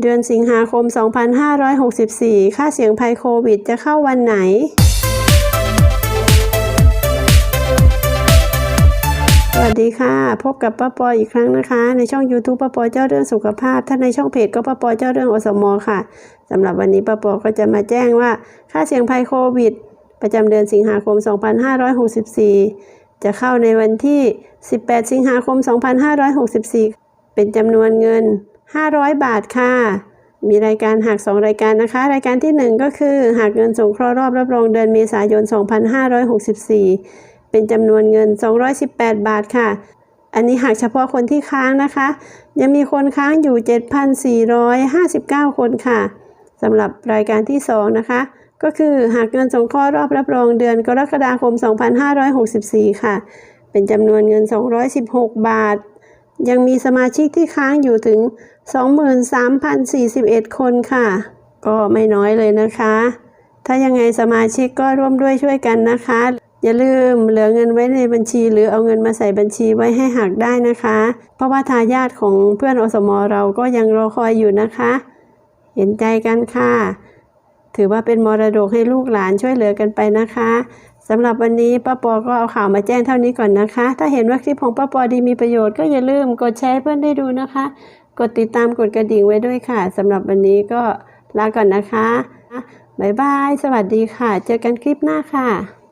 เดือนสิงหาคม 2564 ค่าเสียงภัยโควิด จะเข้าวันไหน สวัสดีค่ะ พบกับป้าปออีกครั้งนะคะ ในช่อง YouTube ป้าปอเจ้าเรื่องสุขภาพ ถ้าในช่องเพจก็ป้าปอเจ้าเรื่องอสมอค่ะสำหรับวันนี้ป้าปอก็จะมาแจ้งว่า ค่าเสียงภัยโควิด ประจำเดือนสิงหาคม 2564 จะเข้าในวันที่ 18 สิงหาคม 2564 เป็นจำนวนเงิน 500 บาทค่ะ มีรายการหัก 2 รายการนะคะ รายการที่ 1 ก็คือหักเงินสงเคราะห์รอบรับรองเดือนเมษายน 2564 เป็นจำนวนเงิน 218 บาทค่ะ อันนี้หักเฉพาะคนที่ค้างนะคะ ยังมีคนค้างอยู่ 7,459 คนค่ะสำหรับรายการที่ 2 นะคะ ก็คือหักเงินสงเคราะห์รอบรับรองเดือนกรกฎาคม 2564 ค่ะ เป็นจำนวนเงิน 216 บาท ยังมีสมาชิกที่ค้างอยู่ถึง 23,041 คนค่ะ ก็ไม่น้อยเลยนะคะ ถ้ายังไงสมาชิกก็ร่วมด้วยช่วยกันนะคะ อย่าลืมเหลือเงินไว้ในบัญชี หรือเอาเงินมาใส่บัญชีไว้ให้หักได้นะคะ เพราะว่าทายาทของเพื่อนอสมเราก็ยังรอคอยอยู่นะคะ เห็นใจกันค่ะ ถือว่าเป็นมรดกให้ลูกหลานช่วยเหลือกันไปนะคะสำหรับวันนี้ป้าปอก็เอาข่าวมาแจ้งเท่านี้ก่อนนะคะ ถ้าเห็นว่าคลิปของป้าปอดีมีประโยชน์ก็อย่าลืมกดแชร์เพื่อนได้ดูนะคะ กดติดตามกดกระดิ่งไว้ด้วยค่ะสำหรับวันนี้ก็ลาก่อนนะคะ บ๊ายบาย สวัสดีค่ะ เจอกันคลิปหน้าค่ะ